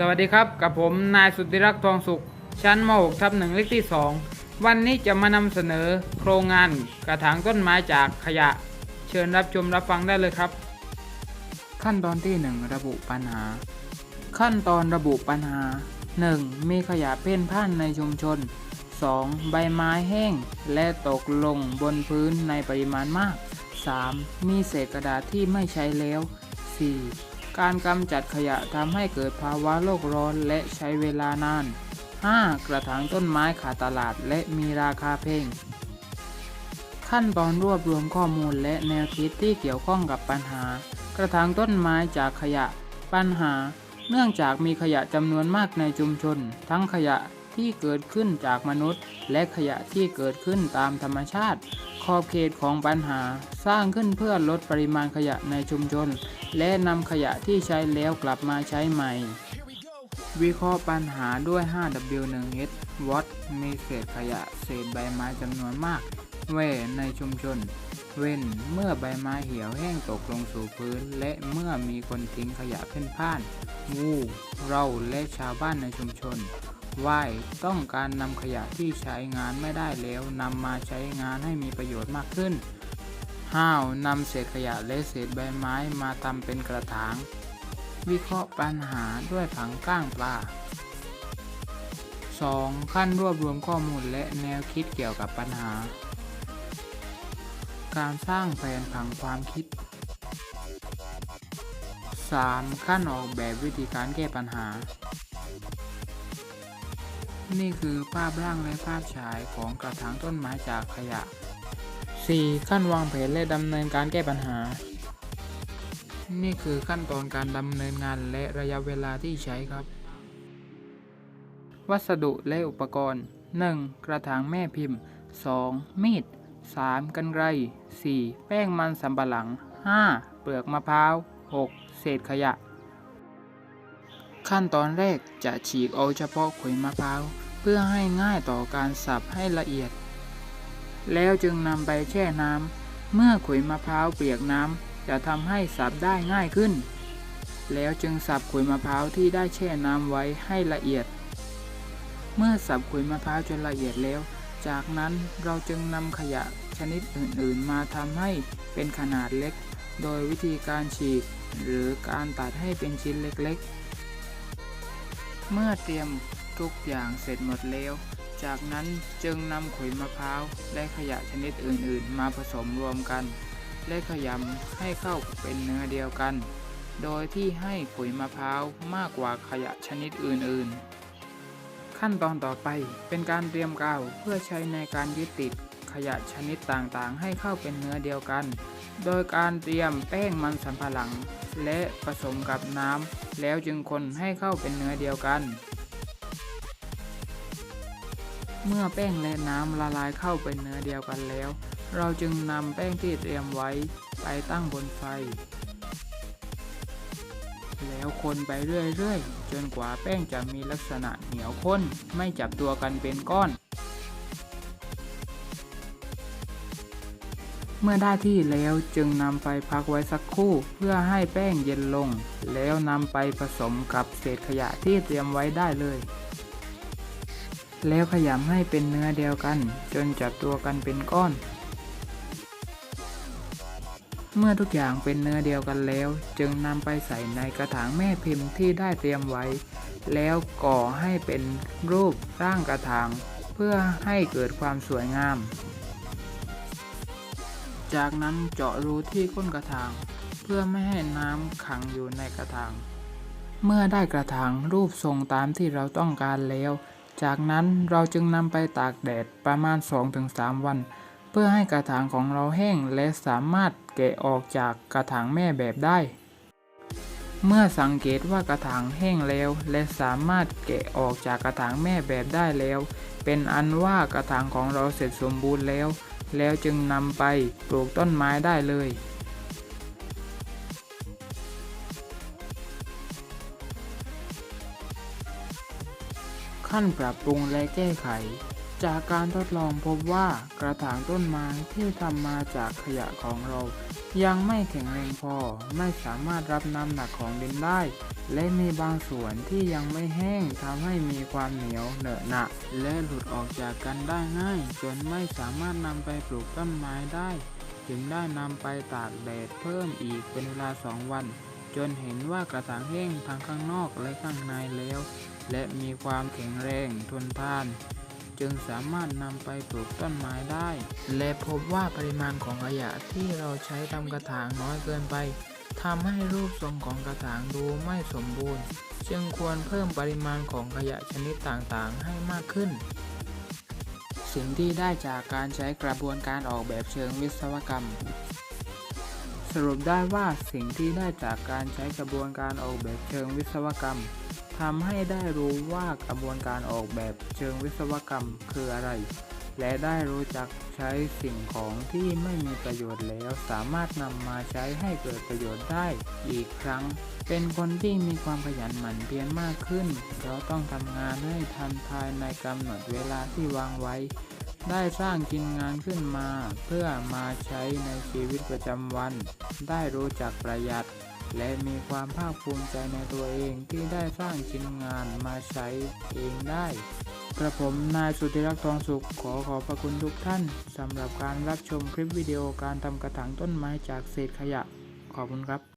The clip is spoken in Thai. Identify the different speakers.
Speaker 1: สวัสดีครับกับผมนายสุทธิรักษ์ทองสุข ชั้นม .6 ทับหนึ่งเลขที่ 2 วันนี้จะมานำเสนอโครงงานกระถางต้นไม้จากขยะ เชิญรับชมรับฟังได้เลยครับ ขั้นตอนที่ 1 ระบุปัญหา ขั้นตอนระบุปัญหา 1. มีขยะเพ่นพ่านในชุมชน 2. ใบไม้แห้ง และตกลงบนพื้นในปริมาณมาก 3. มีเศษกระดาษที่ไม่ใช้แล้ว 4. การกำจัดขยะทำให้เกิดภาวะโลกร้อนและใช้เวลานาน 5. กระถางต้นไม้ขาดตลาดและมีราคาแพงขั้นตอนรวบรวมข้อมูลและแนวคิดที่เกี่ยวข้องกับปัญหา กระถางต้นไม้จากขยะ ปัญหา เนื่องจากมีขยะจำนวนมากในชุมชน ทั้งขยะที่เกิดขึ้นจากมนุษย์ และขยะที่เกิดขึ้นตามธรรมชาติ ขอบเขตของปัญหาสร้างขึ้นเพื่อลดปริมาณขยะในชุมชน และนำขยะที่ใช้แล้วกลับมาใช้ใหม่ วิเคราะห์ปัญหาด้วย 5W1H วัดมีเศษขยะเศษใบไม้จำนวนมากแว่ในชุมชน เว้นเมื่อใบไม้เหี่ยวแห้งตกลงสู่พื้น และเมื่อมีคนทิ้งขยะเพ่นพ่านงูเราและชาวบ้านในชุมชน ว่ายต้องการนำขยะที่ใช้งานไม่ได้แล้วนำมาใช้งานให้มีประโยชน์มากขึ้นห้าวนำเศษขยะและเศษใบไม้มาทำเป็นกระถาง วิเคราะห์ปัญหาด้วยผังก้างปลา 2. ขั้นรวบรวมข้อมูลและแนวคิดเกี่ยวกับปัญหา การสร้างแผนผังความคิด 3. ขั้นออกแบบวิธีการแก้ปัญหา นี่คือภาพร่างและภาพฉายของกระถางต้นไม้จากขยะ 4. ขั้นวางแผนและดำเนินการแก้ปัญหา นี่คือขั้นตอนการดำเนินงานและระยะเวลาที่ใช้ครับ วัสดุและอุปกรณ์ 1. กระถางแม่พิมพ์ 2. มีด 3. กันไกร 4. แป้งมันสำปะหลัง 5. เปลือกมะพร้าว 6. เศษขยะ ขั้นตอนแรกจะฉีกเอาเฉพาะขุยมะพร้าวเพื่อให้ง่ายต่อการสับให้ละเอียด แล้วจึงนำไปแช่น้ำเมื่อขุยมะพร้าวเปียกน้ำจะทำให้สับได้ง่ายขึ้น แล้วจึงสับขุยมะพร้าวที่ได้แช่น้ำไว้ให้ละเอียด เมื่อสับขุยมะพร้าวจนละเอียดแล้ว จากนั้นเราจึงนำขยะชนิดอื่นๆ มาทำให้เป็นขนาดเล็ก โดยวิธีการฉีกหรือการตัดให้เป็นชิ้นเล็กๆ เมื่อเตรียมทุกอย่างเสร็จหมดแล้ว จากนั้นจึงนำขุยมะพร้าวและขยะชนิดอื่นๆ มาผสมรวมกัน และขยำให้เข้าเป็นเนื้อเดียวกัน โดยที่ให้ขุยมะพร้าวมากกว่าขยะชนิดอื่นๆ ขั้นตอนต่อไปเป็นการเตรียมกาวเพื่อใช้ในการยึดติดขยะชนิดต่างๆ ให้เข้าเป็นเนื้อเดียวกัน โดยการเตรียมแป้งมันสำปะหลัง และผสมกับน้ำแล้วจึงคนให้เข้าเป็นเนื้อเดียวกัน เมื่อแป้งและน้ำละลายเข้าเป็นเนื้อเดียวกันแล้ว เราจึงนำแป้งที่เตรียมไว้ไปตั้งบนไฟ แล้วคนไปเรื่อยๆ จนกว่าแป้งจะมีลักษณะเหนียวข้นไม่จับตัวกันเป็นก้อน เมื่อได้ที่แล้วจึงนำไปพักไว้สักครู่ เพื่อให้แป้งเย็นลง แล้วนำไปผสมกับเศษขยะที่เตรียมไว้ได้เลย แล้วขยำให้เป็นเนื้อเดียวกัน จนจับตัวกันเป็นก้อน เมื่อทุกอย่างเป็นเนื้อเดียวกันแล้ว จึงนำไปใส่ในกระถางแม่พิมพ์ที่ได้เตรียมไว้ แล้วก่อให้เป็นรูปร่างกระถาง เพื่อให้เกิดความสวยงาม จากนั้นเจาะรูที่ก้นกระถาง เพื่อไม่ให้น้ำขังอยู่ในกระถาง เมื่อได้กระถางรูปทรงตามที่เราต้องการแล้ว จากนั้นเราจึงนำไปตากแดดประมาณ 2-3 วัน เพื่อให้กระถางของเราแห้งและสามารถแกะออกจากกระถางแม่แบบได้ เมื่อสังเกตว่ากระถางแห้งแล้ว และสามารถแกะออกจากกระถางแม่แบบได้แล้ว เป็นอันว่ากระถางของเราเสร็จสมบูรณ์แล้ว แล้วจึงนำไปปลูกต้นไม้ได้เลย ขั้นปรับปรุงและแก้ไข จากการทดลองพบว่ากระถางต้นไม้ที่ทำมาจากขยะของเรา ยังไม่แข็งแรงพอไม่สามารถรับน้ำหนักของดินได้ และมีบางส่วนที่ยังไม่แห้งทำให้มีความเหนียวเหนอะหนะและหลุดออกจากกันได้ง่าย จนไม่สามารถนำไปปลูกต้นไม้ได้ จึงได้นำไปตากแดดเพิ่มอีกเป็นเวลาสองวัน จนเห็นว่ากระถางแห้งทั้งข้างนอกและข้างในแล้ว และมีความแข็งแรงทนทาน จึงสามารถนำไปปลูกต้นไม้ได้ และพบว่าปริมาณของขยะที่เราใช้ทำกระถางน้อยเกินไปทำให้รูปทรงของกระถางดูไม่สมบูรณ์ จึงควรเพิ่มปริมาณของขยะชนิดต่างๆ ให้มากขึ้น สิ่งที่ได้จากการใช้กระบวนการออกแบบเชิงวิศวกรรม สรุปได้ว่าสิ่งที่ได้จากการใช้กระบวนการออกแบบเชิงวิศวกรรม ทำให้ได้รู้ว่ากระบวนการออกแบบเชิงวิศวกรรมคืออะไร และได้รู้จักใช้สิ่งของที่ไม่มีประโยชน์แล้ว สามารถนำมาใช้ให้เกิดประโยชน์ได้อีกครั้ง เป็นคนที่มีความขยันหมั่นเพียรมากขึ้น เราต้องทำงานให้ทันภายในกำหนดเวลาที่วางไว้ ได้สร้างกินงานขึ้นมา เพื่อมาใช้ในชีวิตประจำวัน ได้รู้จักประหยัด และมีความภาคภูมิใจในตัวเองที่ได้สร้างชิ้นงานมาใช้เองได้ กระผมนายสุธิรักษ์ทองสุขขอขอบพระคุณทุกท่านสำหรับการรับชมคลิปวิดีโอการทำกระถางต้นไม้จากเศษขยะ ขอบคุณครับ